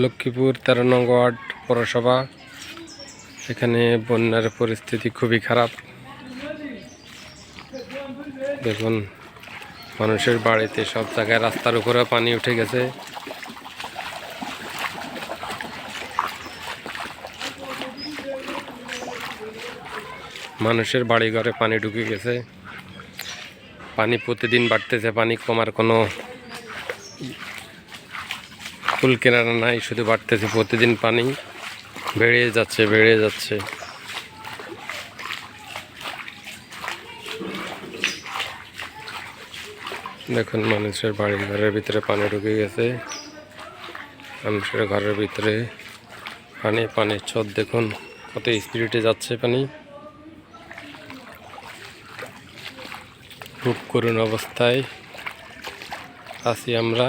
লক্ষ্মীপুর তেরো নং ওয়ার্ড পৌরসভা। এখানে বন্যার পরিস্থিতি খুবই খারাপ। দেখুন, মানুষের বাড়িতে সব জায়গায় রাস্তার উপরে পানি উঠে গেছে। মানুষের বাড়ি ঘরে পানি ঢুকে গেছে। পানি প্রতিদিন বাড়তেছে, পানি কমার কোনো ফুল কেনারা নাই, শুধু বাড়তেছে প্রতিদিন পানি। বেড়ে যাচ্ছে বেড়ে যাচ্ছে। দেখুন, মানুষের বাড়ির ঘরের ভিতরে পানি ঢুকে গেছে। মানুষের ঘরের ভিতরে পানি, পানির ছদ দেখুন, কত স্পিডে যাচ্ছে পানি। খুব করুণ অবস্থায় আছি আমরা।